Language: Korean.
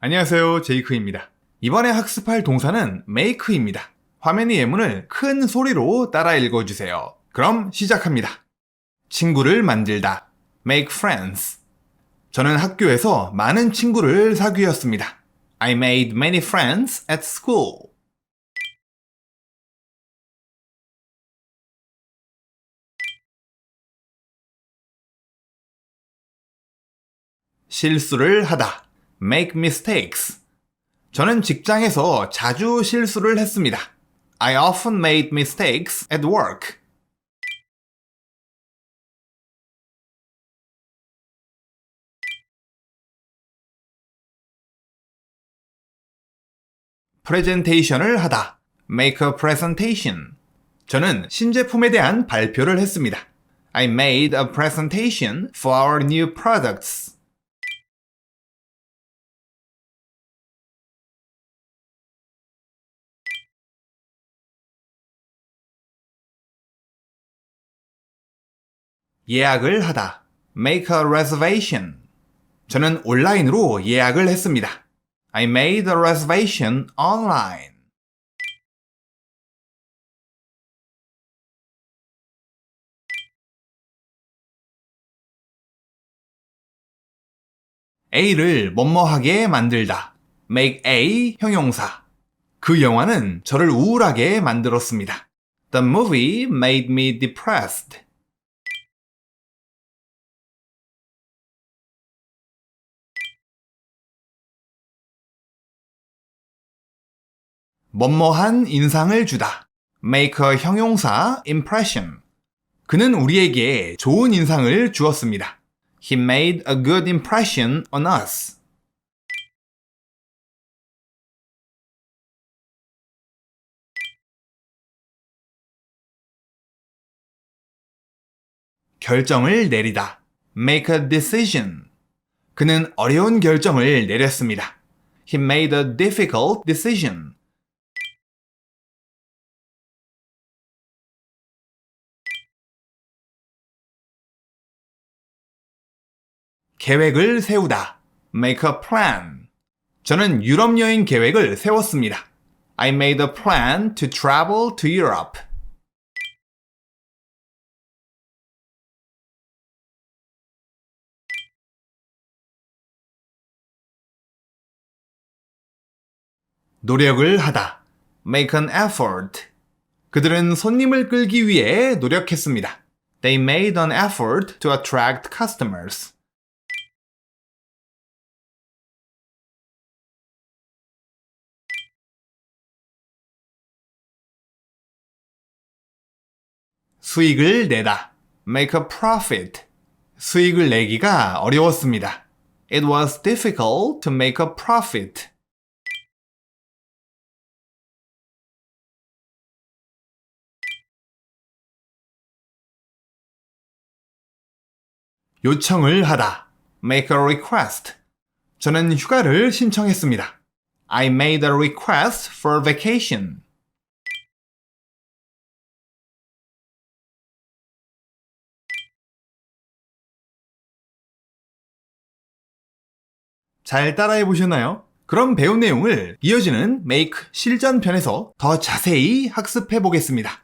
안녕하세요. 제이크입니다. 이번에 학습할 동사는 make입니다. 화면 의 예문을 큰 소리로 따라 읽어주세요. 그럼 시작합니다. 친구를 만들다. make friends. 저는 학교에서 많은 친구를 사귀었습니다. I made many friends at school. 실수를 하다. Make mistakes. 저는 직장에서 자주 실수를 했습니다. I often made mistakes at work. 프레젠테이션을 하다. make a presentation. 저는 신제품에 대한 발표를 했습니다. I made a presentation for our new products. 예약을 하다. make a reservation. 저는 온라인으로 예약을 했습니다. I made a reservation online. A를 뭐뭐하게 만들다. make A 형용사. 그 영화는 저를 우울하게 만들었습니다. The movie made me depressed. 뭐뭐한 인상을 주다. make a 형용사 impression. 그는 우리에게 좋은 인상을 주었습니다. He made a good impression on us. 결정을 내리다. make a decision. 그는 어려운 결정을 내렸습니다. He made a difficult decision. 계획을 세우다. make a plan. 저는 유럽 여행 계획을 세웠습니다. I made a plan to travel to Europe. 노력을 하다. make an effort. 그들은 손님을 끌기 위해 노력했습니다. They made an effort to attract customers. 수익을 내다. make a profit. 수익을 내기가 어려웠습니다. It was difficult to make a profit. 요청을 하다. make a request. 저는 휴가를 신청했습니다. I made a request for vacation. 잘 따라해 보셨나요? 그럼 배운 내용을 이어지는 make 실전편에서 더 자세히 학습해 보겠습니다.